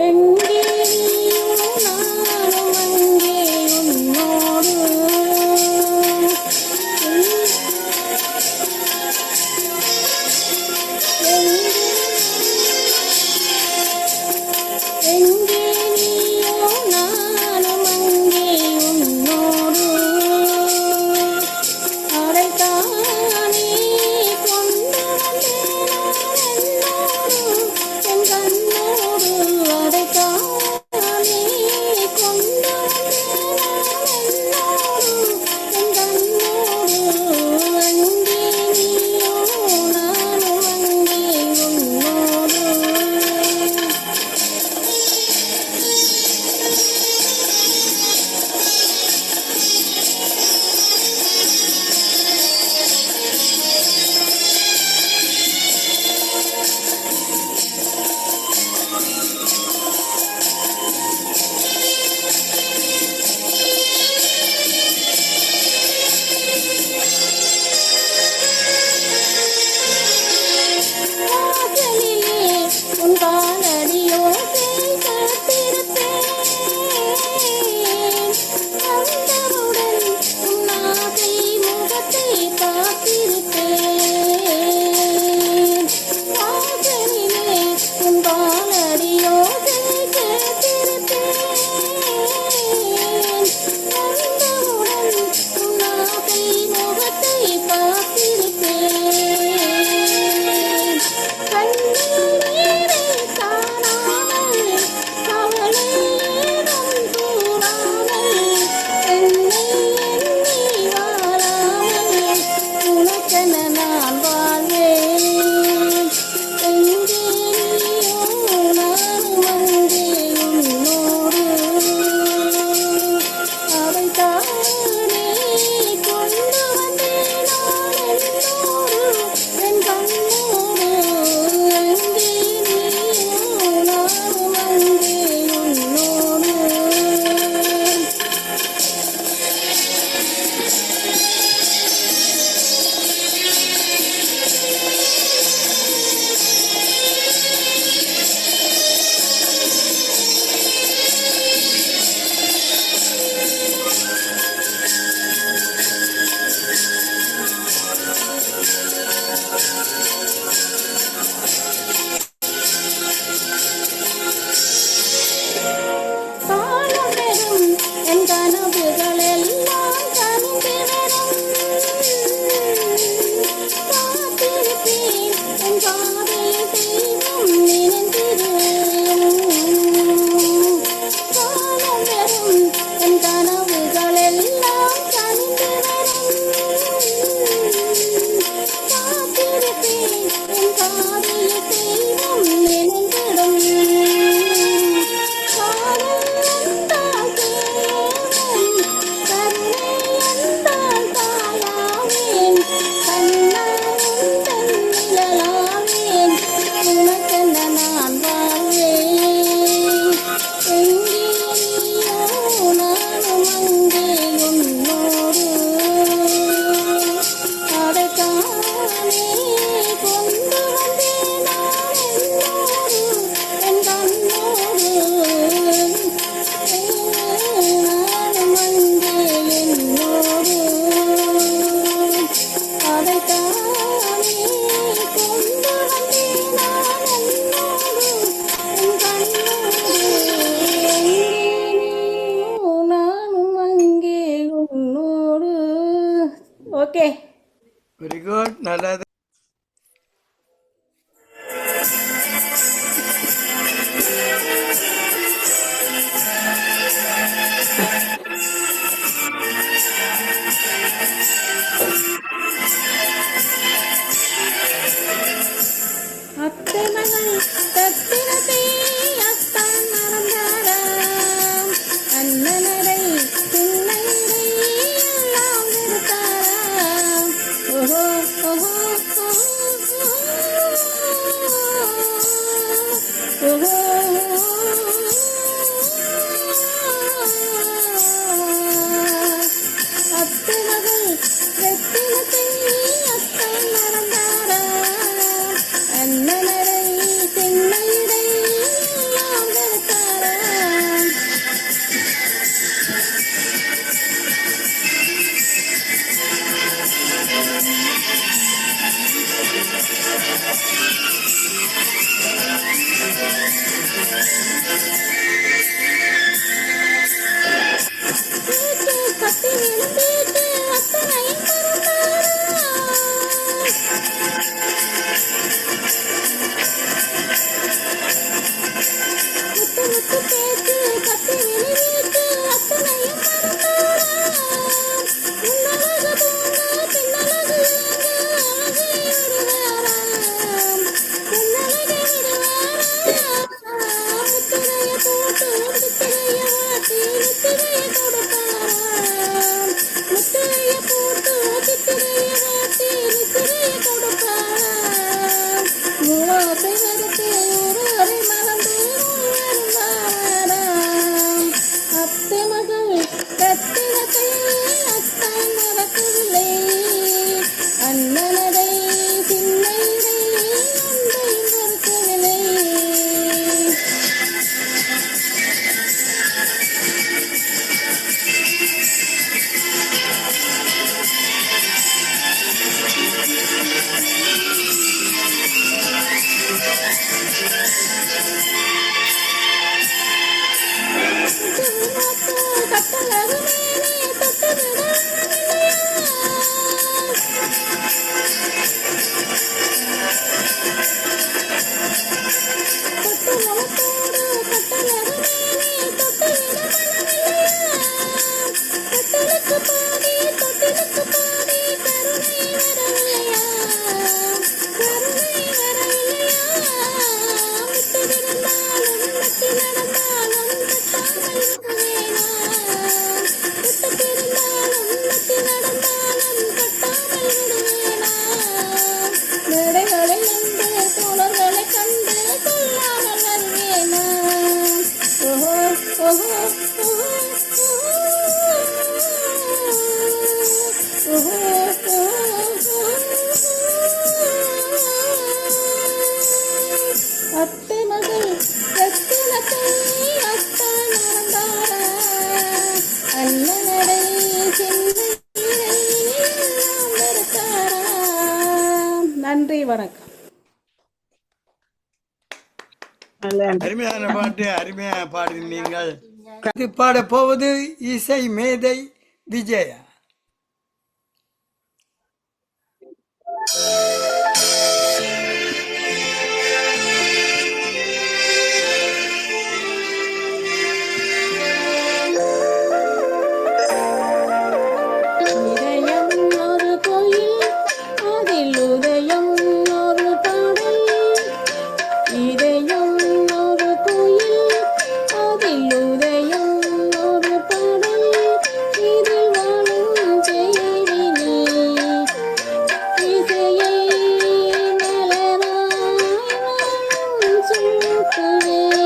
Amen. Oh, நன்றி வணக்கம். அருமையான பாட்டு அருமையாக பாடு நீங்கள். கதை பாட போவது இசை மேதை விஜயா. 呜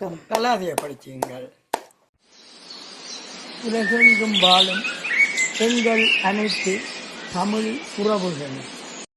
வணக்கம். கலாதையை படிச்சுங்கள். உலகெங்கும் வாழும் பெண்கள் அனைத்து தமிழ் உறவுகளும்.